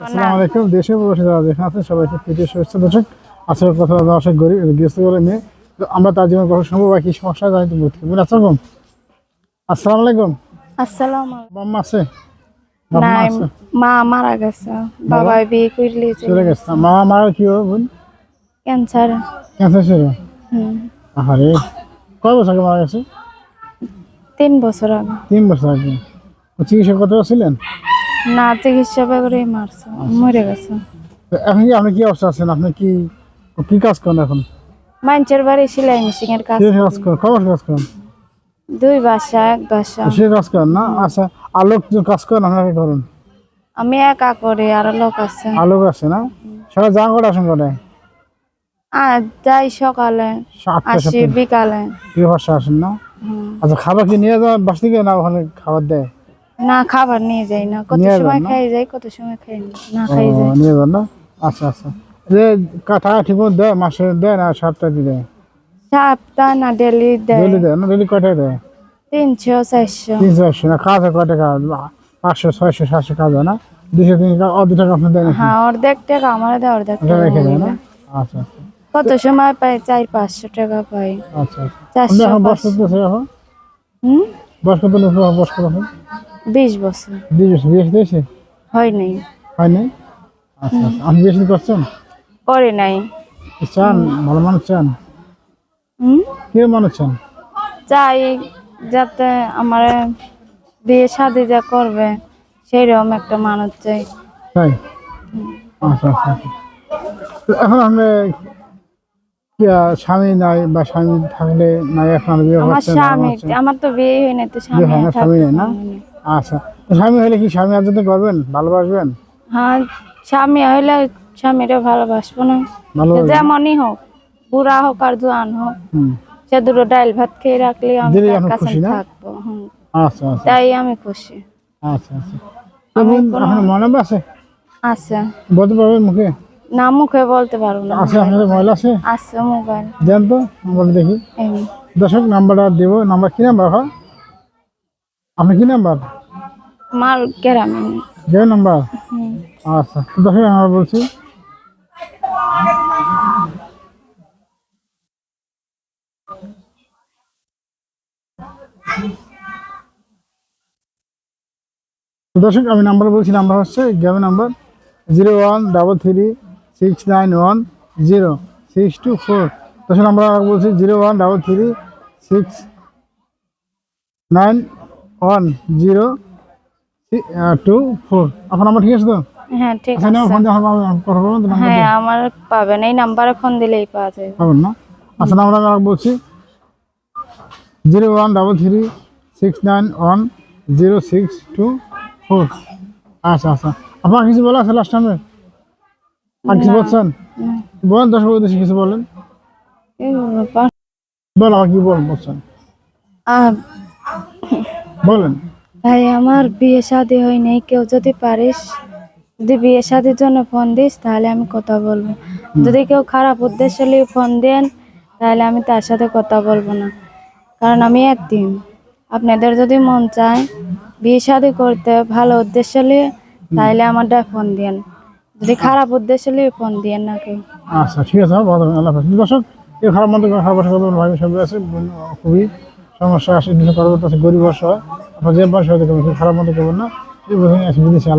আসসালামু আলাইকুম। দেশে প্রবাসী যারা যেখানে আছেন সবাইকে প্রীতি শুভেচ্ছা। দর্শক আসলে কথা দর্শক গরিব গৃহস্থ বলে মেয়ে। তো আমরা তার জীবন কখন সম্ভব আর কি সমস্যা জানি বুঝতে আসসালাম আসসালামু আলাইকুম। আসসালাম আছে? মা মারা গেছে। বাবা বিয়ে চলে গেছে। মা মারা কি হবে বোন ক্যান্সার। ক্যান্সার ছিল? আহারে কয় বছর আগে মারা গেছে? তিন বছর আগে। তিন বছর আগে। ও চিকিৎসা করতে পারছিলেন না চিকিৎসা করে মারছে মরে গেছে। এখন কি আপনি কি অবস্থা আছেন? আপনি কি কি কাজ করেন এখন? মানুষের বাড়ি সেলাই মেশিন এর কাজ কাজ করেন কবার কাজ করেন? দুই বাসা এক বাসা। সে কাজ করেন না? আচ্ছা আলোক কাজ করেন আপনাকে করেন? আমি একা করি আর লোক আছে। আলোক আছে না? সকাল যা করে আসেন করে? আর যাই সকালে আসি বিকালে। দিয়ে বাসা আসেন না? আচ্ছা খাবার কি নিয়ে যাওয়া বাস থেকে না ওখানে খাবার দেয়? না খাবার নিয়ে যাই না। কত সময় না? খাই যাই কত সময় খাই না। না খাই যাই। নিয়ে যান না? আচ্ছা আচ্ছা। যে কা- টাকা ঠিক দেয় মাসে দেয় না সপ্তাহে দেয় সপ্তাহ না ডেলি দেয়। ডেলি দেয় না? ডেলি কয়টায় দেয়? তিনশো চারশো। তিনশো একশো না? কাজ কয় টাকা পাঁচশো ছয়শো সাতশো কাজ হয় না? দুশো তিন টাকা টাকা আপনি দেয় নাকি? হ্যাঁ অর্ধেক টাকা আমার দেয় অর্ধেক টাকা রেখে দেয় না? আচ্ছা আচ্ছা। কত সময় পাই? চার পাঁচশো টাকা পাই। আচ্ছা আচ্ছা। চারশো পাঁচশো। কত এখন? হুম? বয়স কত লোক বয়স কত এখন বিশ বছর বিয়ে দিয়েছে? হয় নাই। হয়নি আচ্ছা আচ্ছা। আপনি বিয়ে করছেন? করে নাই। চান? ভালো মানুষ চান? কে মানুষ চান? চাই যাতে আমার বিয়ে শাদি যা করবে সেইরকম একটা মানুষ চাই। তাই? আচ্ছা আচ্ছা আচ্ছা। এখন আপনি স্বামী নাই বা স্বামী থাকলে নাই এখন বিয়ে আমার স্বামী আমার তো বিয়ে হয় না তো স্বামী হয় স্বামী নেই না? আচ্ছা। স্বামী হলে কি স্বামী আর যদি করবেন ভালোবাসবেন? হ্যাঁ স্বামী হইলে স্বামীরে ভালোবাসবো না। যেমনই হোক বুড়া হোক আর জোয়ান হোক সে দুটো ডাল ভাত খেয়ে রাখলে আমি কাছে থাকব আচ্ছা আচ্ছা। তাই আমি খুশি। আচ্ছা আচ্ছা। মনে আছে? আচ্ছা বলতে পারবেন মুখে? না মুখে বলতে পারব না। আছে আপনাদের মহিলা আছে? আছে মোবাইল। দেন তো নম্বরটা দেখি। দর্শক নাম্বারটা দেবো। নাম্বার কি নাম্বার হয় আপনি কি নাম্বার? মার গ্রামে। নেই। যে নাম্বার আচ্ছা দর্শক আমরা বলছি। দর্শক আমি নাম্বার বলছি নাম্বার হচ্ছে গ্রামের number zero one double three six nine one zero six two four. দর্শক নাম্বার বলছি zero one double three six nine one zero two four. আপনার নাম্বার ঠিক আছে তো? হ্যাঁ ঠিক আচ্ছা আছে। ফোন হ্যাঁ আমার পাবেন। এই নাম্বারে ফোন দিলেই পাওয়া যাবে পাবেন না? আচ্ছা নাম্বার আমি বলছি। Zero one double three six nine one zero six two four. আচ্ছা আচ্ছা। আপনার কিছু বলা আছে লাস্ট টাইমে আর কিছু বলছেন। বলেন দর্শক উদ্দেশ্যে কিছু বলেন। বল আমার কি বল বলছেন? আহ, বলেন। ভাই আমার বিয়ে শাদি হয় নাই। কেউ যদি পারিস যদি বিয়ে শাদির জন্য ফোন দিস তাহলে আমি কথা বলব। যদি কেউ খারাপ উদ্দেশ্য নিয়ে ফোন দেন তাহলে আমি তার সাথে কথা বলব না। কারণ আমি একদিন আপনাদের যদি মন চায় বিয়ে শাদি করতে ভালো উদ্দেশ্য নিয়ে তাহলে আমারটা ফোন দিয়েন যদি খারাপ উদ্দেশ্য নিয়ে ফোন দিয়েন না কেউ। আচ্ছা ঠিক আছে আল্লাহ দর্শক এই খারাপ মতো খারাপ ভাই সব আছে খুবই সমস্যা আসে কিছু করার আছে গরিব অসহায়। যে বয়স হতে খারাপ মতো করবেন না, এই বোঝা আছে বিদেশে